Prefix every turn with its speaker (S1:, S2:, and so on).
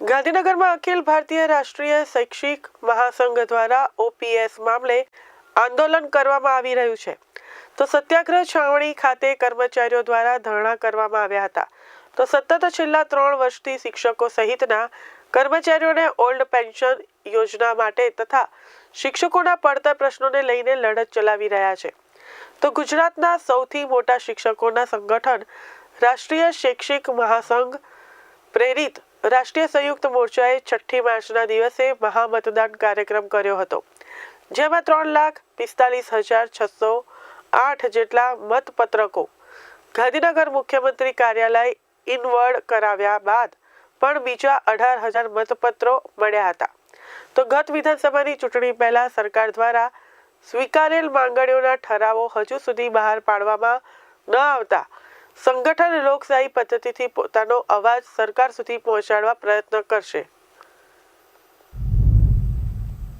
S1: ગાંધીનગરમાં અખિલ ભારતીય રાષ્ટ્રીય શૈક્ષિક મહાસંઘ દ્વારા ઓપીએસ મામલે આંદોલન કરવામાં આવી રહ્યું છે. તો સત્યાગ્રહ છાવણી ખાતે કર્મચારીઓ દ્વારા ધરણા કરવામાં આવ્યા હતા. તો સતત છેલ્લા ત્રણ વર્ષથી શિક્ષકો સહિતના કર્મચારીઓને ઓલ્ડ પેન્શન યોજના માટે તથા શિક્ષકોના પડતર પ્રશ્નોને લઈને લડત ચલાવી રહ્યા છે. તો ગુજરાતના સૌથી મોટા શિક્ષકોના સંગઠન રાષ્ટ્રીય શૈક્ષિક મહાસંઘ પ્રેરિત રાષ્ટ્રીય સંયુક્ત મોરચાએ છઠ્ઠી માર્ચના દિવસે મહામતદાન કાર્યક્રમ કર્યો હતો, જેમાં ત્રણ લાખ પિસ્તાલીસ હજાર છસો આઠ જેટલા મતપત્રકો ગાંધીનગર મુખ્યમંત્રી કાર્યાલય ઇનવર્ડ કરાવ્યા બાદ પણ બીજા અઢાર હજાર મતપત્રો મળ્યા હતા. તો ગત વિધાનસભાની ચૂંટણી પહેલા સરકાર દ્વારા સ્વીકારેલ માંગણીઓના ઠરાવો હજુ સુધી બહાર પાડવામાં ન આવતા સંગઠન લોકશાહી પદ્ધતિથી પોતાનો અવાજ સરકાર સુધી પહોંચાડવા પ્રયત્ન કરશે.